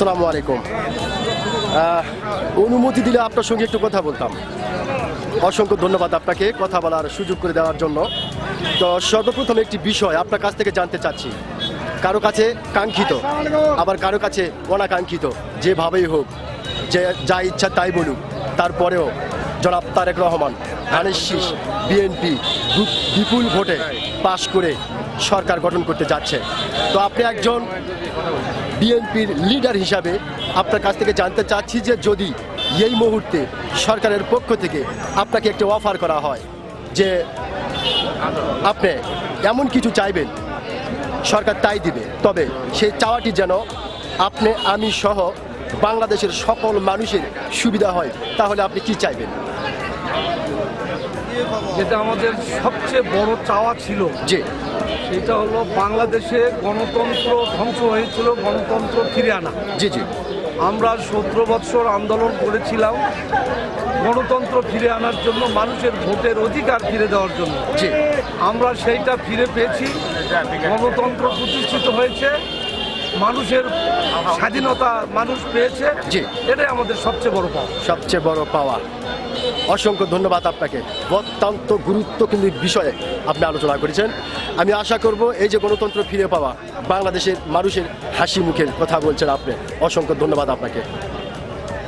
আসসালামু আলাইকুম। অনুমতি দিলে আপনার সঙ্গে একটু কথা বলতাম। অসংখ্য ধন্যবাদ আপনাকে কথা বলার সুযোগ করে দেওয়ার জন্য। তো সর্বপ্রথম একটি বিষয় আপনার কাছ থেকে জানতে চাচ্ছি। কারও কাছে কাঙ্ক্ষিত, আবার কারও কাছে অনাকাঙ্ক্ষিত, যেভাবেই হোক, যে যা ইচ্ছা তাই বলুক। তারপরেও জনাব তারেক রহমান, ধানের শীষ, বিএনপি, বিপুল ভোটে পাশ করে সরকার গঠন করতে যাচ্ছে। তো আপনি একজন বিএনপির লিডার হিসাবে আপনার কাছ থেকে জানতে চাচ্ছি যে যদি এই মুহূর্তে সরকারের পক্ষ থেকে আপনাকে একটি অফার করা হয় যে আপনি এমন কিছু চাইবেন সরকার তাই দিবে তবে সেই চাওয়াটি যেন আপনি আমি সহ বাংলাদেশের সকল মানুষের সুবিধা হয় তাহলে আপনি কি চাইবেন? যেটা আমাদের সবচেয়ে বড় চাওয়া ছিল। যে সেটা হলো বাংলাদেশে গণতন্ত্র ধ্বংস হয়েছিল গণতন্ত্র ফিরে আনা। জি জি। আমরা সতেরো বৎসর আন্দোলন করেছিলাম গণতন্ত্র ফিরে আনার জন্য মানুষের ভোটের অধিকার ফিরে দেওয়ার জন্য। জি। আমরা সেইটা ফিরে পেয়েছি গণতন্ত্র প্রতিষ্ঠিত হয়েছে মানুষের স্বাধীনতা মানুষ পেয়েছে। জি। এটাই আমাদের সবচেয়ে বড় পাওয়া। সবচেয়ে বড় পাওয়া। অসংখ্য ধন্যবাদ আপনাকে। অত্যন্ত গুরুত্বপূর্ণ বিষয়ে আপনি আলোচনা করেছেন। আমি আশা করব এই যে গণতন্ত্র ফিরে পাওয়া, বাংলাদেশের মানুষের হাসি মুখের কথা বলছেন আপনি। অসংখ্য ধন্যবাদ আপনাকে।